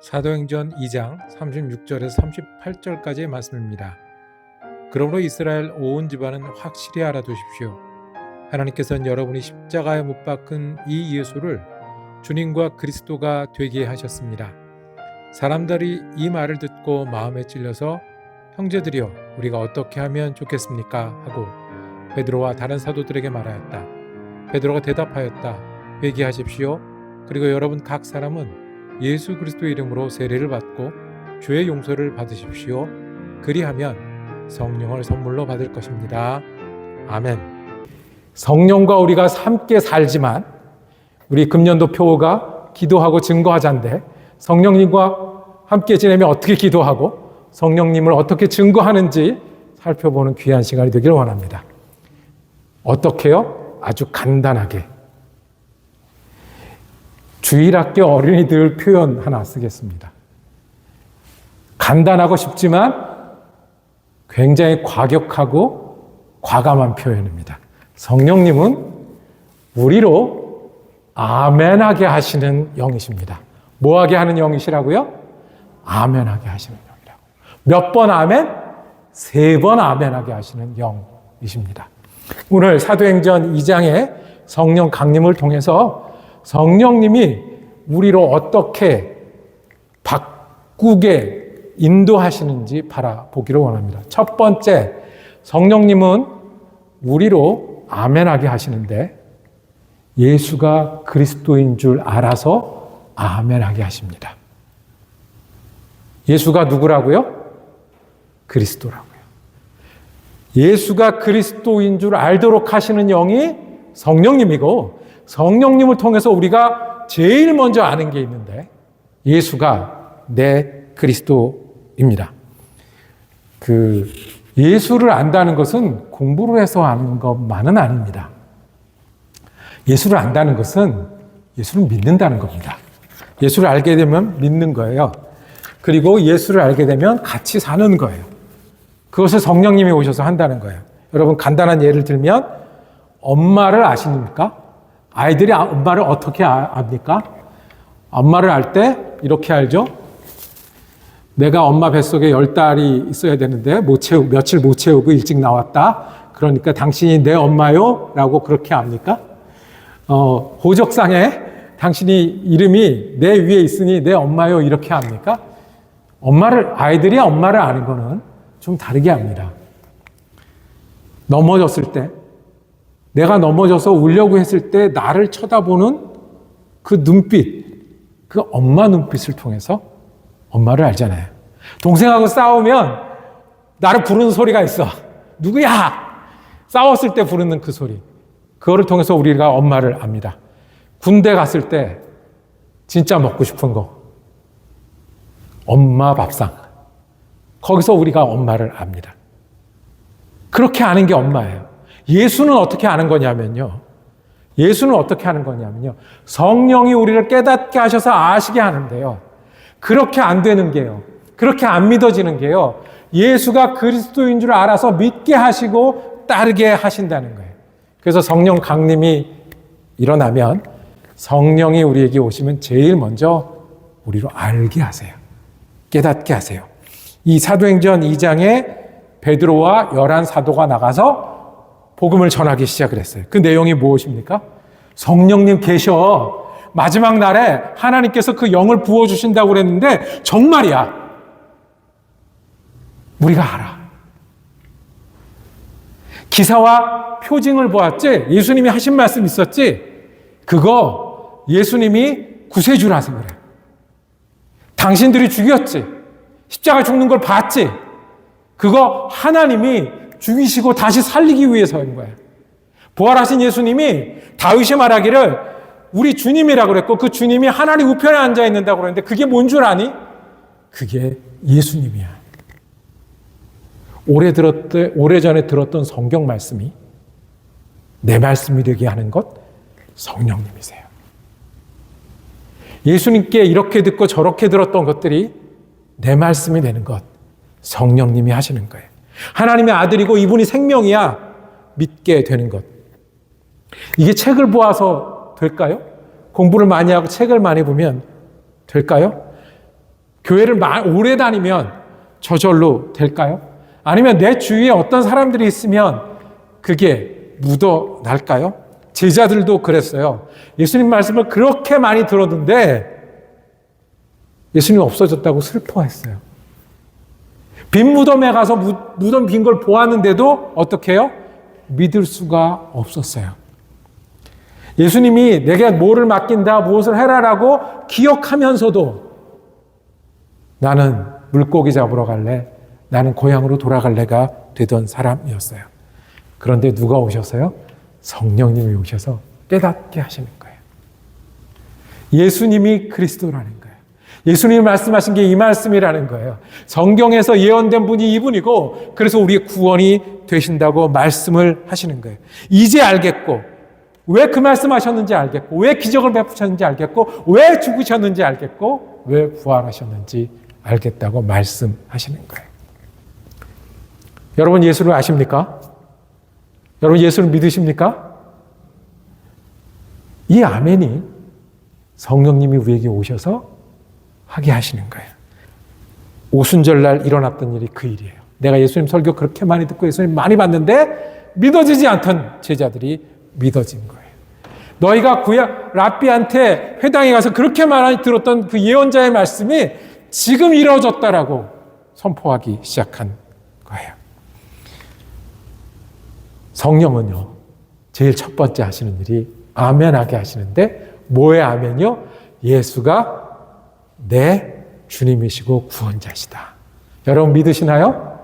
사도행전 2장 36절에서 38절까지의 말씀입니다. 그러므로 이스라엘 온 집안은 확실히 알아두십시오. 하나님께서는 여러분이 십자가에 못 박은 이 예수를 주님과 그리스도가 되게 하셨습니다. 사람들이 이 말을 듣고 마음에 찔려서 형제들이여 우리가 어떻게 하면 좋겠습니까 하고 베드로와 다른 사도들에게 말하였다. 베드로가 대답하였다. 회개하십시오. 그리고 여러분 각 사람은 예수 그리스도 이름으로 세례를 받고 죄의 용서를 받으십시오. 그리하면 성령을 선물로 받을 것입니다. 아멘. 성령과 우리가 함께 살지만 우리 금년도 표가 기도하고 증거하자인데 성령님과 함께 지내면 어떻게 기도하고 성령님을 어떻게 증거하는지 살펴보는 귀한 시간이 되기를 원합니다. 어떻게요? 아주 간단하게. 주일학교 어린이들 표현 하나 쓰겠습니다. 간단하고 쉽지만 굉장히 과격하고 과감한 표현입니다. 성령님은 우리로 아멘하게 하시는 영이십니다. 뭐하게 하는 영이시라고요? 아멘하게 하시는 영이라고. 몇 번 아멘? 세 번 아멘하게 하시는 영이십니다. 오늘 사도행전 2장의 성령 강림을 통해서 성령님이 우리로 어떻게 바꾸게 인도하시는지 바라보기를 원합니다. 첫 번째, 성령님은 우리로 아멘하게 하시는데 예수가 그리스도인 줄 알아서 아멘하게 하십니다. 예수가 누구라고요? 그리스도라고요. 예수가 그리스도인 줄 알도록 하시는 영이 성령님이고 성령님을 통해서 우리가 제일 먼저 아는 게 있는데 예수가 내 그리스도입니다. 그 예수를 안다는 것은 공부를 해서 아는 것만은 아닙니다. 예수를 안다는 것은 예수를 믿는다는 겁니다. 예수를 알게 되면 믿는 거예요. 그리고 예수를 알게 되면 같이 사는 거예요. 그것을 성령님이 오셔서 한다는 거예요. 여러분 간단한 예를 들면 엄마를 아십니까? 아이들이 엄마를 어떻게 아, 압니까? 엄마를 알 때 이렇게 알죠? 내가 엄마 뱃속에 열 달이 있어야 되는데 못 채우 며칠 못 채우고 일찍 나왔다. 그러니까 당신이 내 엄마요? 라고 그렇게 압니까? 어, 호적상에 당신이 이름이 내 위에 있으니 내 엄마요? 이렇게 합니까? 엄마를, 아이들이 엄마를 아는 거는 좀 다르게 합니다. 넘어졌을 때, 내가 넘어져서 울려고 했을 때 나를 쳐다보는 그 눈빛, 그 엄마 눈빛을 통해서 엄마를 알잖아요. 동생하고 싸우면 나를 부르는 소리가 있어. 누구야? 싸웠을 때 부르는 그 소리. 그거를 통해서 우리가 엄마를 압니다. 군대 갔을 때 진짜 먹고 싶은 거. 엄마 밥상. 거기서 우리가 엄마를 압니다. 그렇게 아는 게 엄마예요. 예수는 어떻게 아는 거냐면요. 예수는 어떻게 하는 거냐면요. 성령이 우리를 깨닫게 하셔서 아시게 하는데요. 그렇게 안 되는 게요. 그렇게 안 믿어지는 게요. 예수가 그리스도인 줄 알아서 믿게 하시고 따르게 하신다는 거예요. 그래서 성령 강림이 일어나면 성령이 우리에게 오시면 제일 먼저 우리로 알게 하세요. 깨닫게 하세요. 이 사도행전 2장에 베드로와 열한 사도가 나가서 복음을 전하기 시작을 했어요. 그 내용이 무엇입니까? 성령님 계셔. 마지막 날에 하나님께서 그 영을 부어주신다고 그랬는데 정말이야. 우리가 알아. 기사와 표징을 보았지? 예수님이 하신 말씀 있었지? 그거 예수님이 구세주라서 그래. 당신들이 죽였지? 십자가 죽는 걸 봤지? 그거 하나님이 죽이시고 다시 살리기 위해서인 거야. 부활하신 예수님이 다윗이 말하기를 우리 주님이라고 그랬고 그 주님이 하나님 우편에 앉아 있는다고 그랬는데 그게 뭔 줄 아니? 그게 예수님이야. 오래 들었던 오래 전에 들었던 성경 말씀이 내 말씀이 되게 하는 것 성령님이세요. 예수님께 이렇게 듣고 저렇게 들었던 것들이 내 말씀이 되는 것 성령님이 하시는 거예요. 하나님의 아들이고 이분이 생명이야 믿게 되는 것. 이게 책을 보아서 될까요? 공부를 많이 하고 책을 많이 보면 될까요? 교회를 마- 오래 다니면 저절로 될까요? 아니면 내 주위에 어떤 사람들이 있으면 그게 묻어 날까요? 제자들도 그랬어요. 예수님 말씀을 그렇게 많이 들었는데 예수님 없어졌다고 슬퍼했어요. 빈 무덤에 가서 무, 무덤 빈 걸 보았는데도 어떻게 해요? 믿을 수가 없었어요. 예수님이 내게 뭐를 맡긴다, 무엇을 해라라고 기억하면서도 나는 물고기 잡으러 갈래, 나는 고향으로 돌아갈래가 되던 사람이었어요. 그런데 누가 오셨어요? 성령님이 오셔서 깨닫게 하시는 거예요. 예수님이 그리스도라는 거 예수님이 말씀하신 게 이 말씀이라는 거예요. 성경에서 예언된 분이 이분이고, 그래서 우리의 구원이 되신다고 말씀을 하시는 거예요. 이제 알겠고, 왜 그 말씀하셨는지 알겠고, 왜 기적을 베푸셨는지 알겠고, 왜 죽으셨는지 알겠고, 왜 부활하셨는지 알겠다고 말씀하시는 거예요. 여러분 예수를 아십니까? 여러분 예수를 믿으십니까? 이 아멘이 성령님이 우리에게 오셔서 하게 하시는 거예요. 오순절 날 일어났던 일이 그 일이에요. 내가 예수님 설교 그렇게 많이 듣고 예수님 많이 봤는데 믿어지지 않던 제자들이 믿어진 거예요. 너희가 구약 라비한테 회당에 가서 그렇게 많이 들었던 그 예언자의 말씀이 지금 이루어졌다라고 선포하기 시작한 거예요. 성령은요, 제일 첫 번째 하시는 일이 아멘하게 하시는데, 뭐의 아멘이요? 예수가 내 주님이시고 구원자시다. 여러분 믿으시나요?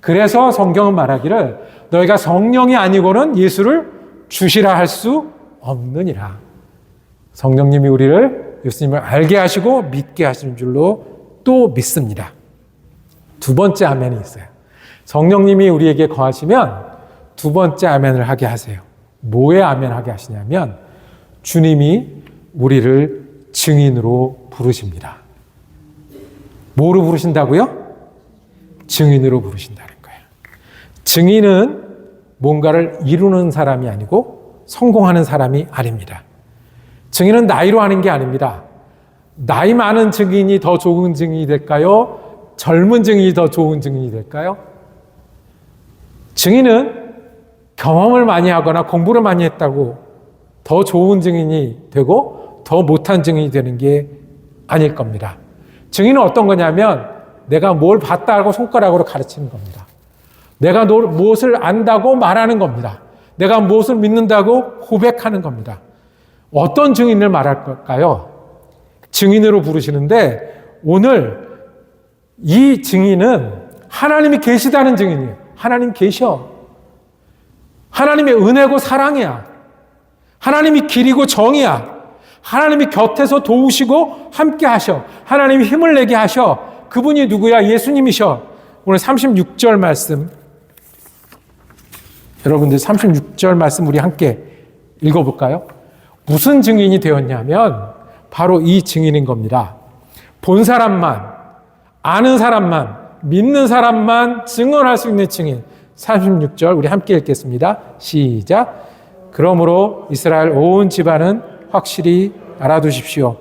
그래서 성경은 말하기를 너희가 성령이 아니고는 예수를 주시라 할 수 없느니라. 성령님이 우리를 예수님을 알게 하시고 믿게 하시는 줄로 또 믿습니다. 두 번째 아멘이 있어요. 성령님이 우리에게 거하시면 두 번째 아멘을 하게 하세요. 뭐에 아멘 하게 하시냐면 주님이 우리를 증인으로 부르십니다. 뭐로 부르신다고요? 증인으로 부르신다는 거예요. 증인은 뭔가를 이루는 사람이 아니고 성공하는 사람이 아닙니다. 증인은 나이로 하는 게 아닙니다. 나이 많은 증인이 더 좋은 증인이 될까요? 젊은 증인이 더 좋은 증인이 될까요? 증인은 경험을 많이 하거나 공부를 많이 했다고 더 좋은 증인이 되고 더 못한 증인이 되는 게 아닐 겁니다. 증인은 어떤 거냐면 내가 뭘 봤다 하고 손가락으로 가르치는 겁니다. 내가 무엇을 안다고 말하는 겁니다. 내가 무엇을 믿는다고 고백하는 겁니다. 어떤 증인을 말할 걸까요? 증인으로 부르시는데 오늘 이 증인은 하나님이 계시다는 증인이에요. 하나님 계셔. 하나님의 은혜고 사랑이야. 하나님이 길이고 정이야. 하나님이 곁에서 도우시고 함께 하셔. 하나님이 힘을 내게 하셔. 그분이 누구야? 예수님이셔. 오늘 36절 말씀. 여러분들 36절 말씀 우리 함께 읽어볼까요? 무슨 증인이 되었냐면 바로 이 증인인 겁니다. 본 사람만, 아는 사람만, 믿는 사람만 증언할 수 있는 증인. 36절 우리 함께 읽겠습니다. 시작. 그러므로 이스라엘 온 집안은 확실히 알아두십시오.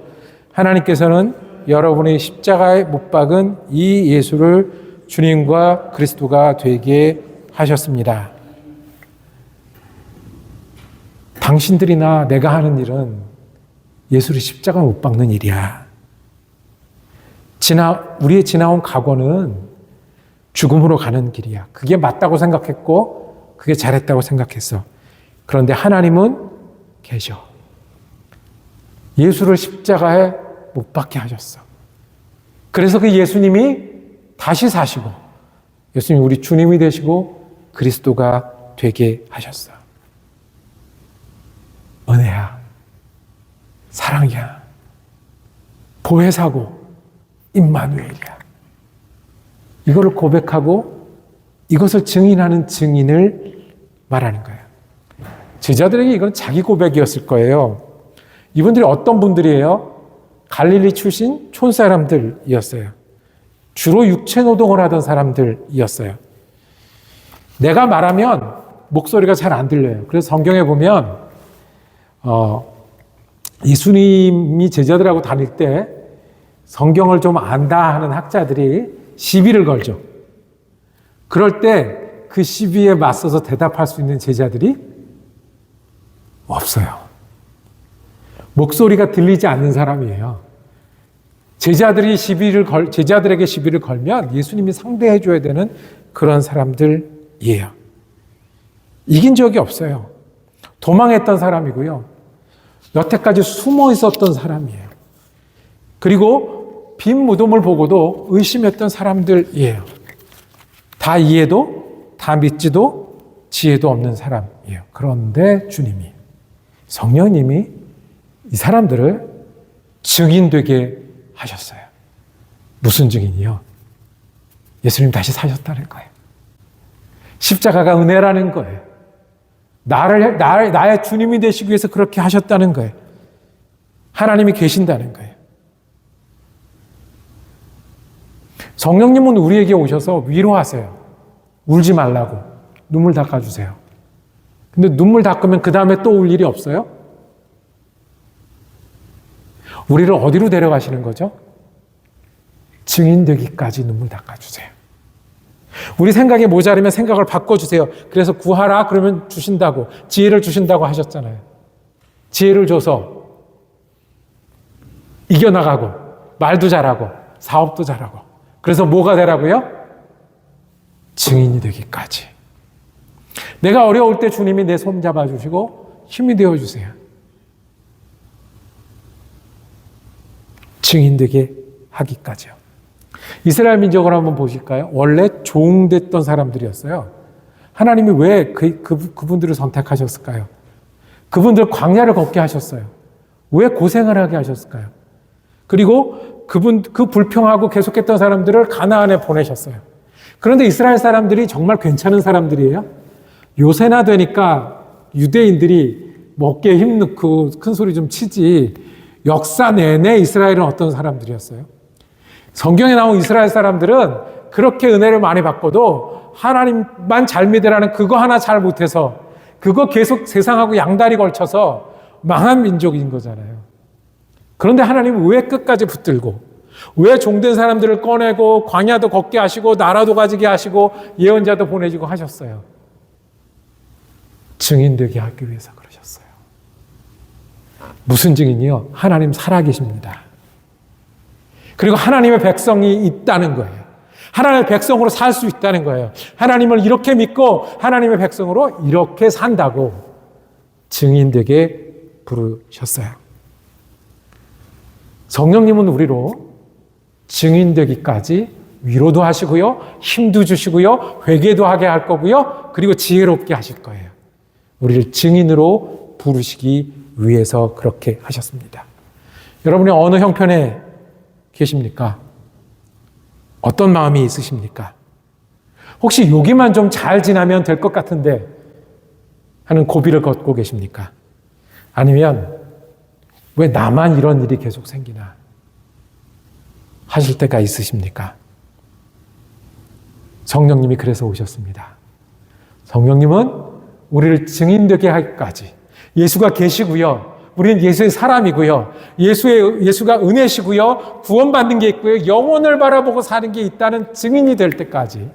하나님께서는 여러분의 십자가에 못 박은 이 예수를 주님과 그리스도가 되게 하셨습니다. 당신들이나 내가 하는 일은 예수를 십자가 못 박는 일이야. 지나, 우리의 지나온 과거는 죽음으로 가는 길이야. 그게 맞다고 생각했고, 그게 잘했다고 생각했어. 그런데 하나님은 계셔. 예수를 십자가에 못 박게 하셨어. 그래서 그 예수님이 다시 사시고, 예수님이 우리 주님이 되시고, 그리스도가 되게 하셨어. 은혜야. 사랑이야. 보혜사고, 임마누엘이야. 이거를 고백하고 이것을 증인하는 증인을 말하는 거예요. 제자들에게 이건 자기 고백이었을 거예요. 이분들이 어떤 분들이에요? 갈릴리 출신 촌사람들이었어요. 주로 육체 노동을 하던 사람들이었어요. 내가 말하면 목소리가 잘 안 들려요. 그래서 성경에 보면 어, 예수님이 제자들하고 다닐 때 성경을 좀 안다 하는 학자들이 시비를 걸죠. 그럴 때 그 시비에 맞서서 대답할 수 있는 제자들이 없어요. 목소리가 들리지 않는 사람이에요. 제자들이 시비를 걸, 제자들에게 시비를 걸면 예수님이 상대해 줘야 되는 그런 사람들이에요. 이긴 적이 없어요. 도망했던 사람이고요. 여태까지 숨어 있었던 사람이에요. 그리고 빈 무덤을 보고도 의심했던 사람들이에요. 다 이해도, 다 믿지도, 지혜도 없는 사람이에요. 그런데 주님이, 성령님이 이 사람들을 증인되게 하셨어요. 무슨 증인이요? 예수님 다시 사셨다는 거예요. 십자가가 은혜라는 거예요. 나를, 나의, 나의 주님이 되시기 위해서 그렇게 하셨다는 거예요. 하나님이 계신다는 거예요. 성령님은 우리에게 오셔서 위로하세요. 울지 말라고. 눈물 닦아주세요. 근데 눈물 닦으면 그 다음에 또 울 일이 없어요? 우리를 어디로 데려가시는 거죠? 증인 되기까지 눈물 닦아주세요. 우리 생각이 모자르면 생각을 바꿔주세요. 그래서 구하라 그러면 주신다고 지혜를 주신다고 하셨잖아요. 지혜를 줘서 이겨나가고 말도 잘하고 사업도 잘하고 그래서 뭐가 되라고요? 증인이 되기까지. 내가 어려울 때 주님이 내 손 잡아주시고 힘이 되어주세요. 증인되게 하기까지요. 이스라엘 민족을 한번 보실까요? 원래 종됐던 사람들이었어요. 하나님이 왜 그, 그, 그분들을 선택하셨을까요? 그분들 광야를 걷게 하셨어요. 왜 고생을 하게 하셨을까요? 그리고 그분, 그 불평하고 계속했던 사람들을 가나안에 보내셨어요. 그런데 이스라엘 사람들이 정말 괜찮은 사람들이에요. 요새나 되니까 유대인들이 먹기에 힘 넣고 큰 소리 좀 치지 역사 내내 이스라엘은 어떤 사람들이었어요? 성경에 나온 이스라엘 사람들은 그렇게 은혜를 많이 받고도 하나님만 잘 믿으라는 그거 하나 잘 못해서 그거 계속 세상하고 양다리 걸쳐서 망한 민족인 거잖아요. 그런데 하나님은 왜 끝까지 붙들고 왜 종된 사람들을 꺼내고 광야도 걷게 하시고 나라도 가지게 하시고 예언자도 보내주고 하셨어요. 증인되게 하기 위해서 그러셨어요. 무슨 증인이요? 하나님 살아계십니다. 그리고 하나님의 백성이 있다는 거예요. 하나님의 백성으로 살 수 있다는 거예요. 하나님을 이렇게 믿고 하나님의 백성으로 이렇게 산다고 증인되게 부르셨어요. 성령님은 우리로 증인되기까지 위로도 하시고요, 힘도 주시고요, 회개도 하게 할 거고요, 그리고 지혜롭게 하실 거예요. 우리를 증인으로 부르시기 위해서 그렇게 하셨습니다. 여러분이 어느 형편에 계십니까? 어떤 마음이 있으십니까? 혹시 여기만 좀 잘 지나면 될 것 같은데 하는 고비를 걷고 계십니까? 아니면 왜 나만 이런 일이 계속 생기나 하실 때가 있으십니까? 성령님이 그래서 오셨습니다. 성령님은 우리를 증인되게 하기까지 예수가 계시고요. 우리는 예수의 사람이고요. 예수의, 예수가 은혜시고요. 구원받는 게 있고요. 영혼을 바라보고 사는 게 있다는 증인이 될 때까지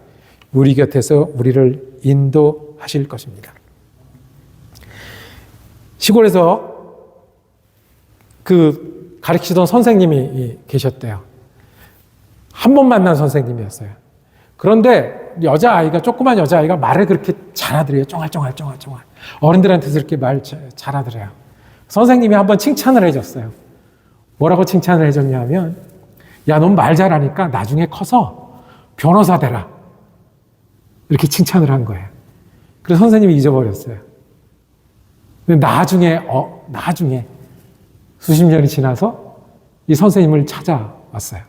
우리 곁에서 우리를 인도하실 것입니다. 시골에서 그 가르치던 선생님이 계셨대요. 한 번 만난 선생님이었어요. 그런데 여자아이가, 조그만 여자아이가 말을 그렇게 잘하더래요. 쫑알쫑알, 쫑알쫑알. 어른들한테서 이렇게 말 잘하더래요. 선생님이 한번 칭찬을 해줬어요. 뭐라고 칭찬을 해줬냐면, 야, 넌 말 잘하니까 나중에 커서 변호사 되라. 이렇게 칭찬을 한 거예요. 그래서 선생님이 잊어버렸어요. 근데 나중에, 어, 나중에 수십 년이 지나서 이 선생님을 찾아왔어요.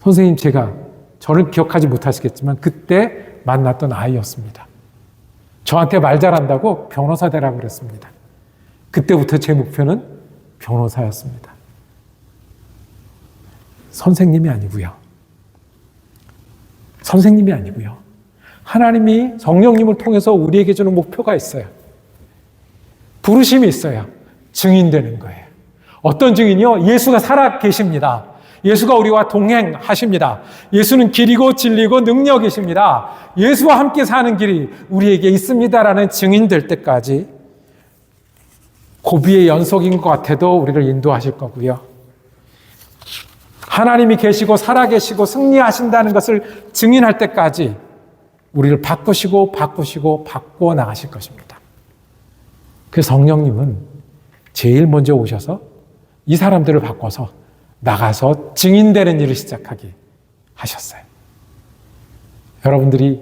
선생님, 제가 저를 기억하지 못하시겠지만 그때 만났던 아이였습니다. 저한테 말 잘한다고 변호사 되라고 그랬습니다. 그때부터 제 목표는 변호사였습니다. 선생님이 아니고요. 선생님이 아니고요. 하나님이 성령님을 통해서 우리에게 주는 목표가 있어요. 부르심이 있어요. 증인되는 거예요. 어떤 증인이요? 예수가 살아 계십니다. 예수가 우리와 동행하십니다. 예수는 길이고 진리고 능력이십니다. 예수와 함께 사는 길이 우리에게 있습니다라는 증인 될 때까지 고비의 연속인 것 같아도 우리를 인도하실 거고요. 하나님이 계시고 살아계시고 승리하신다는 것을 증인할 때까지 우리를 바꾸시고 바꾸시고 바꾸어 나가실 것입니다. 그 성령님은 제일 먼저 오셔서 이 사람들을 바꿔서 나가서 증인되는 일을 시작하게 하셨어요. 여러분들이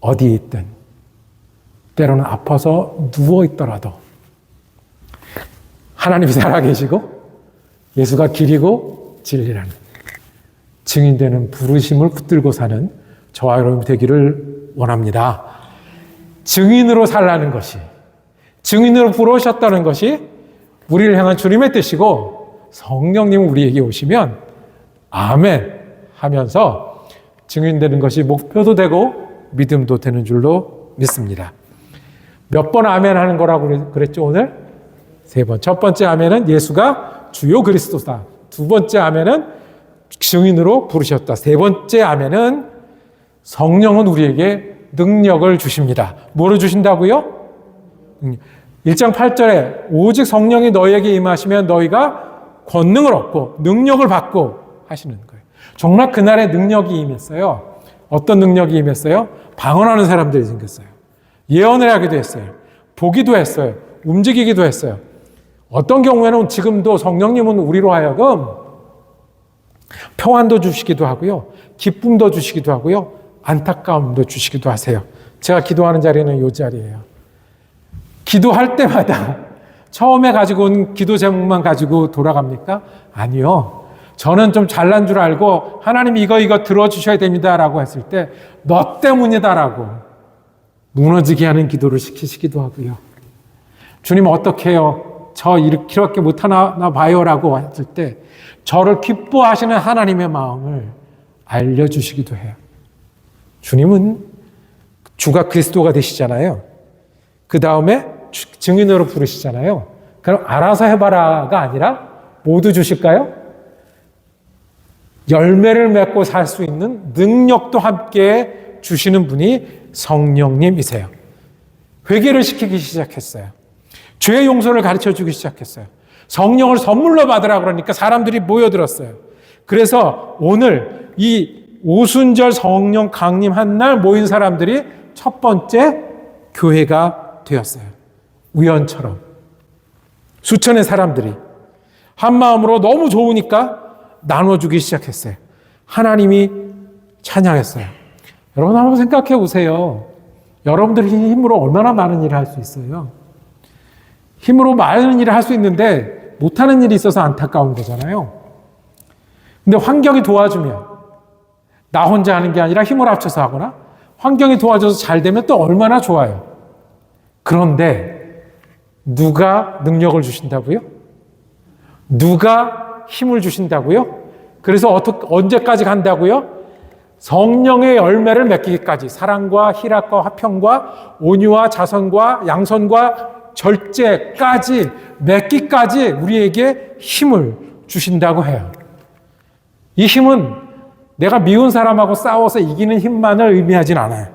어디에 있든 때로는 아파서 누워 있더라도 하나님이 살아계시고 예수가 길이고 진리라는 증인되는 부르심을 붙들고 사는 저와 여러분 되기를 원합니다. 증인으로 살라는 것이 증인으로 부르셨다는 것이 우리를 향한 주님의 뜻이고 성령님 우리에게 오시면 아멘 하면서 증인되는 것이 목표도 되고 믿음도 되는 줄로 믿습니다. 몇 번 아멘 하는 거라고 그랬죠 오늘? 세 번. 첫 번째 아멘은 예수가 주요 그리스도다. 두 번째 아멘은 증인으로 부르셨다. 세 번째 아멘은 성령은 우리에게 능력을 주십니다. 뭐를 주신다고요? 1장 8절에 오직 성령이 너희에게 임하시면 너희가 권능을 얻고 능력을 받고 하시는 거예요. 정말 그날의 능력이 임했어요. 어떤 능력이 임했어요? 방언하는 사람들이 생겼어요. 예언을 하기도 했어요. 보기도 했어요. 움직이기도 했어요. 어떤 경우에는 지금도 성령님은 우리로 하여금 평안도 주시기도 하고요. 기쁨도 주시기도 하고요. 안타까움도 주시기도 하세요. 제가 기도하는 자리는 이 자리예요. 기도할 때마다 처음에 가지고 온 기도 제목만 가지고 돌아갑니까? 아니요. 저는 좀 잘난 줄 알고 하나님 이거 이거 들어주셔야 됩니다라고 했을 때 너 때문이다라고 무너지게 하는 기도를 시키시기도 하고요. 주님 어떻게 해요? 저 이렇게 못하나 봐요라고 했을 때 저를 기뻐하시는 하나님의 마음을 알려주시기도 해요. 주님은 주가 그리스도가 되시잖아요. 그 다음에 증인으로 부르시잖아요. 그럼 알아서 해봐라가 아니라 모두 주실까요? 열매를 맺고 살 수 있는 능력도 함께 주시는 분이 성령님이세요. 회개를 시키기 시작했어요. 죄의 용서를 가르쳐 주기 시작했어요. 성령을 선물로 받으라 그러니까 사람들이 모여들었어요. 그래서 오늘 이 오순절 성령 강림한 날 모인 사람들이 첫 번째 교회가 되었어요. 우연처럼. 수천의 사람들이 한 마음으로 너무 좋으니까 나눠주기 시작했어요. 하나님이 찬양했어요. 여러분 한번 생각해 보세요. 여러분들이 힘으로 얼마나 많은 일을 할 수 있어요? 힘으로 많은 일을 할 수 있는데 못하는 일이 있어서 안타까운 거잖아요. 근데 환경이 도와주면 나 혼자 하는 게 아니라 힘을 합쳐서 하거나 환경이 도와줘서 잘 되면 또 얼마나 좋아요. 그런데 누가 능력을 주신다고요? 누가 힘을 주신다고요? 그래서 어떻게 언제까지 간다고요? 성령의 열매를 맺기까지 사랑과 희락과 화평과 온유와 자선과 양선과 절제까지 맺기까지 우리에게 힘을 주신다고 해요. 이 힘은 내가 미운 사람하고 싸워서 이기는 힘만을 의미하진 않아요.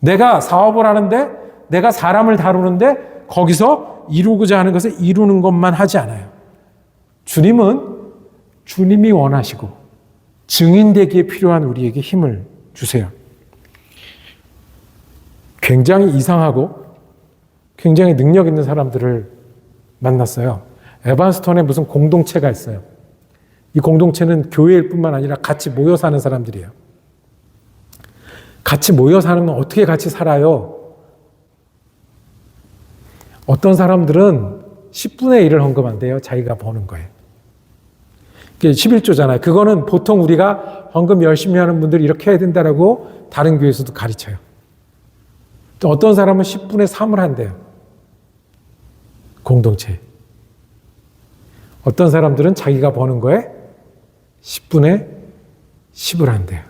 내가 사업을 하는데 내가 사람을 다루는데 거기서 이루고자 하는 것을 이루는 것만 하지 않아요. 주님은 주님이 원하시고 증인되기에 필요한 우리에게 힘을 주세요. 굉장히 이상하고 굉장히 능력 있는 사람들을 만났어요. 에반스톤에 무슨 공동체가 있어요. 이 공동체는 교회일 뿐만 아니라 같이 모여 사는 사람들이에요. 같이 모여 사는 어떻게 같이 살아요? 어떤 사람들은 10분의 1을 헌금한대요. 자기가 버는 거예요. 그게 11조잖아요. 그거는 보통 우리가 헌금 열심히 하는 분들이 이렇게 해야 된다라고 다른 교회에서도 가르쳐요. 또 어떤 사람은 10분의 3을 한대요. 공동체. 어떤 사람들은 자기가 버는 거에 10분의 10을 한대요.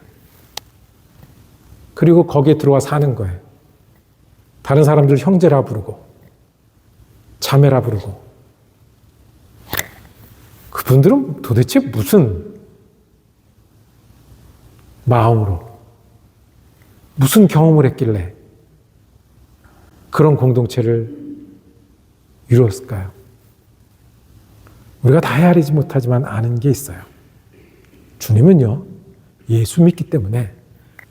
그리고 거기에 들어와 사는 거예요. 다른 사람들 형제라 부르고, 자매라 부르고. 그분들은 도대체 무슨 마음으로, 무슨 경험을 했길래 그런 공동체를 이루었을까요? 우리가 다 헤아리지 못하지만 아는 게 있어요. 주님은요, 예수 믿기 때문에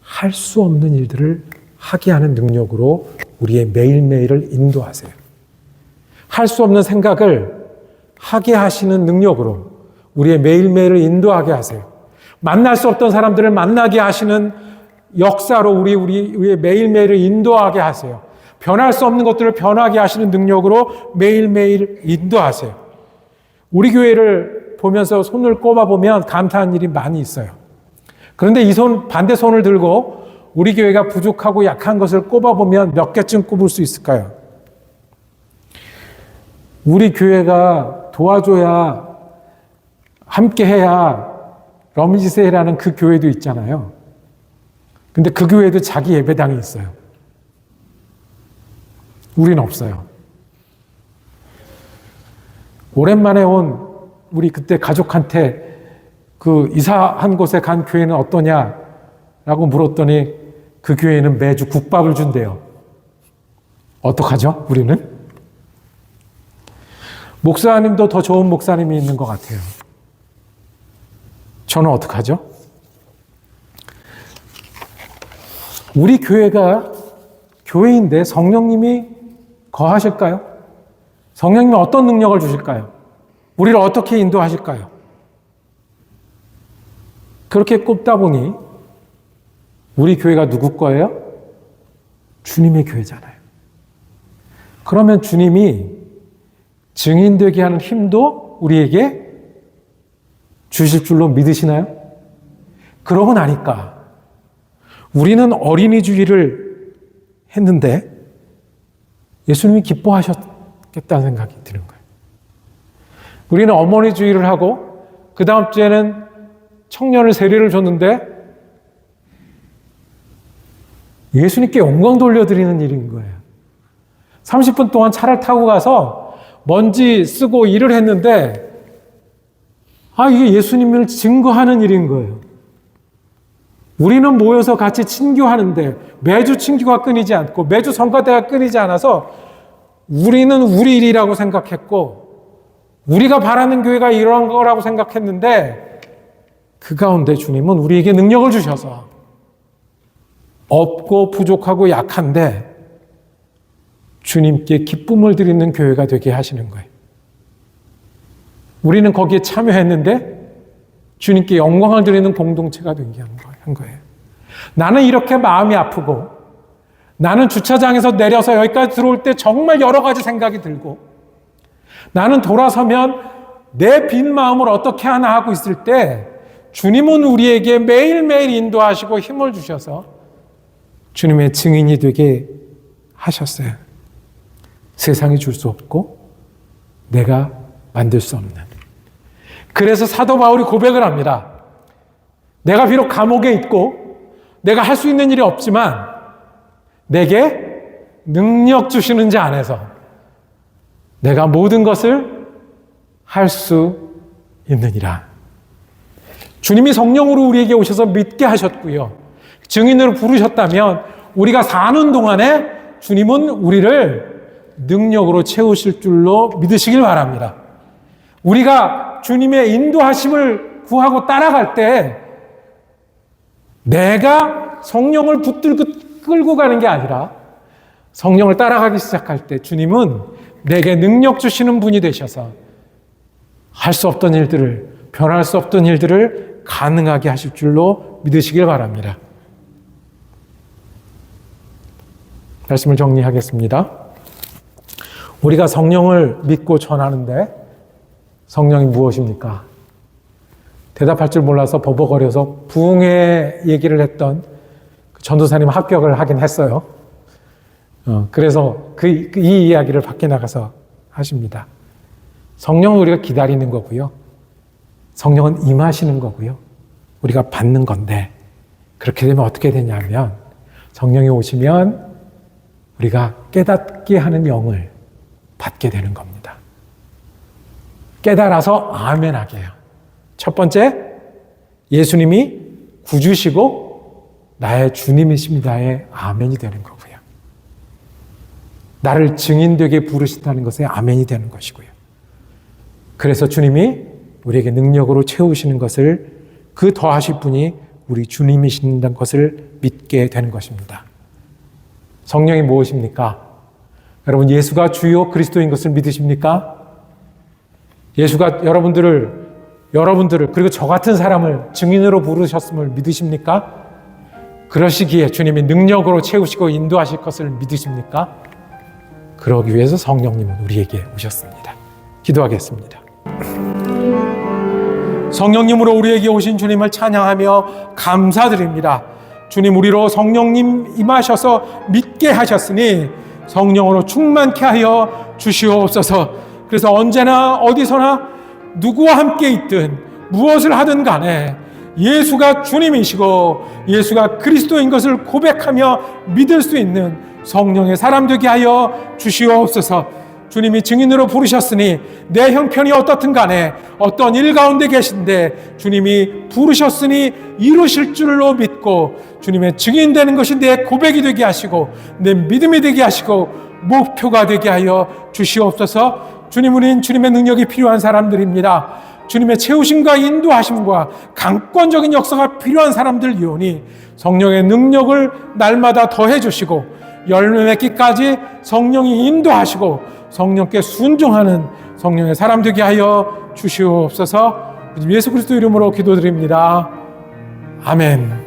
할 수 없는 일들을 하게 하는 능력으로 우리의 매일매일을 인도하세요. 할 수 없는 생각을 하게 하시는 능력으로 우리의 매일매일을 인도하게 하세요. 만날 수 없던 사람들을 만나게 하시는 역사로 우리, 우리, 우리의 매일매일을 인도하게 하세요. 변할 수 없는 것들을 변하게 하시는 능력으로 매일매일 인도하세요. 우리 교회를 보면서 손을 꼽아보면 감사한 일이 많이 있어요. 그런데 이 손, 반대 손을 들고 우리 교회가 부족하고 약한 것을 꼽아보면 몇 개쯤 꼽을 수 있을까요? 우리 교회가 도와줘야, 함께 해야 러미지세라는 그 교회도 있잖아요. 근데 그 교회도 자기 예배당이 있어요. 우리는 없어요. 오랜만에 온 우리 그때 가족한테 그 이사한 곳에 간 교회는 어떠냐 라고 물었더니 그 교회는 매주 국밥을 준대요. 어떡하죠? 우리는? 목사님도 더 좋은 목사님이 있는 것 같아요. 저는 어떡하죠? 우리 교회가 교회인데 성령님이 거하실까요? 성령님이 어떤 능력을 주실까요? 우리를 어떻게 인도하실까요? 그렇게 꼽다 보니 우리 교회가 누구 거예요? 주님의 교회잖아요. 그러면 주님이 증인되게 하는 힘도 우리에게 주실 줄로 믿으시나요? 그러고 나니까 우리는 어린이주의를 했는데 예수님이 기뻐하셨겠다는 생각이 드는 거예요. 우리는 어머니주의를 하고 그 다음 주에는 청년을 세례를 줬는데 예수님께 영광 돌려드리는 일인 거예요. 30분 동안 차를 타고 가서 먼지 쓰고 일을 했는데 아, 이게 예수님을 증거하는 일인 거예요. 우리는 모여서 같이 친교하는데 매주 친교가 끊이지 않고 매주 성가대가 끊이지 않아서 우리는 우리 일이라고 생각했고 우리가 바라는 교회가 이런 거라고 생각했는데 그 가운데 주님은 우리에게 능력을 주셔서 없고 부족하고 약한데 주님께 기쁨을 드리는 교회가 되게 하시는 거예요. 우리는 거기에 참여했는데 주님께 영광을 드리는 공동체가 되게 한 거예요. 나는 이렇게 마음이 아프고 나는 주차장에서 내려서 여기까지 들어올 때 정말 여러 가지 생각이 들고 나는 돌아서면 내 빈 마음을 어떻게 하나 하고 있을 때 주님은 우리에게 매일매일 인도하시고 힘을 주셔서 주님의 증인이 되게 하셨어요. 세상이 줄 수 없고 내가 만들 수 없는. 그래서 사도 바울이 고백을 합니다. 내가 비록 감옥에 있고 내가 할 수 있는 일이 없지만 내게 능력 주시는 자 안에서 내가 모든 것을 할 수 있느니라. 주님이 성령으로 우리에게 오셔서 믿게 하셨고요. 증인으로 부르셨다면 우리가 사는 동안에 주님은 우리를 능력으로 채우실 줄로 믿으시길 바랍니다. 우리가 주님의 인도하심을 구하고 따라갈 때 내가 성령을 붙들고 끌고 가는 게 아니라 성령을 따라가기 시작할 때 주님은 내게 능력 주시는 분이 되셔서 할 수 없던 일들을 변할 수 없던 일들을 가능하게 하실 줄로 믿으시길 바랍니다. 말씀을 정리하겠습니다. 우리가 성령을 믿고 전하는데 성령이 무엇입니까? 대답할 줄 몰라서 버벅거려서 부흥의 얘기를 했던 그 전도사님 합격을 하긴 했어요. 어, 그래서 그, 그, 이 이야기를 밖에 나가서 하십니다. 성령은 우리가 기다리는 거고요. 성령은 임하시는 거고요. 우리가 받는 건데, 그렇게 되면 어떻게 되냐면, 성령이 오시면 우리가 깨닫게 하는 영을 받게 되는 겁니다. 깨달아서 아멘 하게 해요. 첫 번째, 예수님이 구주시고 나의 주님이십니다의 아멘이 되는 거고요. 나를 증인되게 부르신다는 것에 아멘이 되는 것이고요. 그래서 주님이 우리에게 능력으로 채우시는 것을 그 더하실 분이 우리 주님이신다는 것을 믿게 되는 것입니다. 성령이 무엇입니까? 여러분 예수가 주요 그리스도인 것을 믿으십니까? 예수가 여러분들을 여러분들을 그리고 저 같은 사람을 증인으로 부르셨음을 믿으십니까? 그러시기에 주님이 능력으로 채우시고 인도하실 것을 믿으십니까? 그러기 위해서 성령님은 우리에게 오셨습니다. 기도하겠습니다. 성령님으로 우리에게 오신 주님을 찬양하며 감사드립니다. 주님 우리로 성령님 임하셔서 믿게 하셨으니 성령으로 충만케 하여 주시옵소서. 그래서 언제나 어디서나 누구와 함께 있든 무엇을 하든 간에 예수가 주님이시고 예수가 그리스도인 것을 고백하며 믿을 수 있는 성령의 사람 되게 하여 주시옵소서. 주님이 증인으로 부르셨으니 내 형편이 어떻든 간에 어떤 일 가운데 계신데 주님이 부르셨으니 이루실 줄로 믿고 주님의 증인 되는 것이 내 고백이 되게 하시고 내 믿음이 되게 하시고 목표가 되게 하여 주시옵소서 주님 우린 주님의 능력이 필요한 사람들입니다. 주님의 채우심과 인도하심과 강권적인 역사가 필요한 사람들이오니 성령의 능력을 날마다 더해 주시고 열매 맺기까지 성령이 인도하시고 성령께 순종하는 성령의 사람 되게 하여 주시옵소서. 예수 그리스도 이름으로 기도드립니다. 아멘.